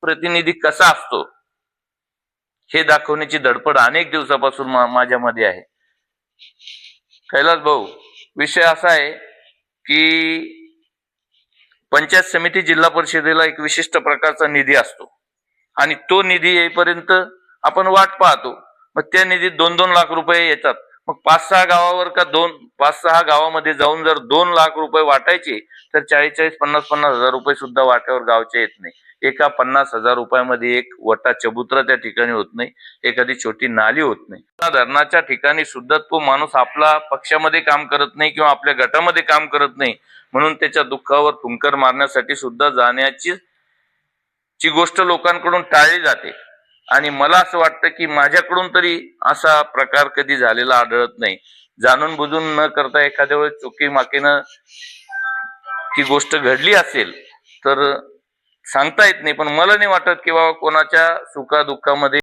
प्रतिनिधी कसा असतो? हे दाखवण्याची धडपड अनेक दिवसापासून माझ्यामध्ये आहे. कैलास भाऊ विषय असा आहे की पंचायत समिती जिल्हा परिषदेला एक विशिष्ट प्रकारचा निधी असतो. आणि तो निधी येईपर्यंत आपण वाट पाहतो. मग त्या निधीत दोन दोन लाख रुपये येतात. मग पाच सहा गावावर का दोन पाच सहा गावामध्ये जाऊन जर दोन लाख रुपये वाटायचे तर चाळीस चाळीस पन्नास पन्नास हजार रुपये सुद्धा वाट्यावर गावचे येत नाही. एका पन्नास हजार रुपयामध्ये एक वटा चबुत्रा त्या ठिकाणी होत नाही एखादी छोटी नाली होत नाही. धरणाच्या ठिकाणी सुद्धा तो माणूस आपला पक्षामध्ये काम करत नाही किंवा आपल्या गटामध्ये काम करत नाही म्हणून त्याच्या दुःखावर फुंकर मारण्यासाठी सुद्धा जाण्याची ची गोष्ट लोकांकडून टाळली जाते. आणि मला असं वाटतं की माझ्याकडून तरी असा प्रकार कधी झालेला आढळत नाही. जाणून बुजून न करता एखाद्या वेळेस चुकी माकेनं ती गोष्ट घडली असेल तर सांगता येत नाही. पण मला नाही वाटत की बाबा कोणाच्या सुखादुःखामध्ये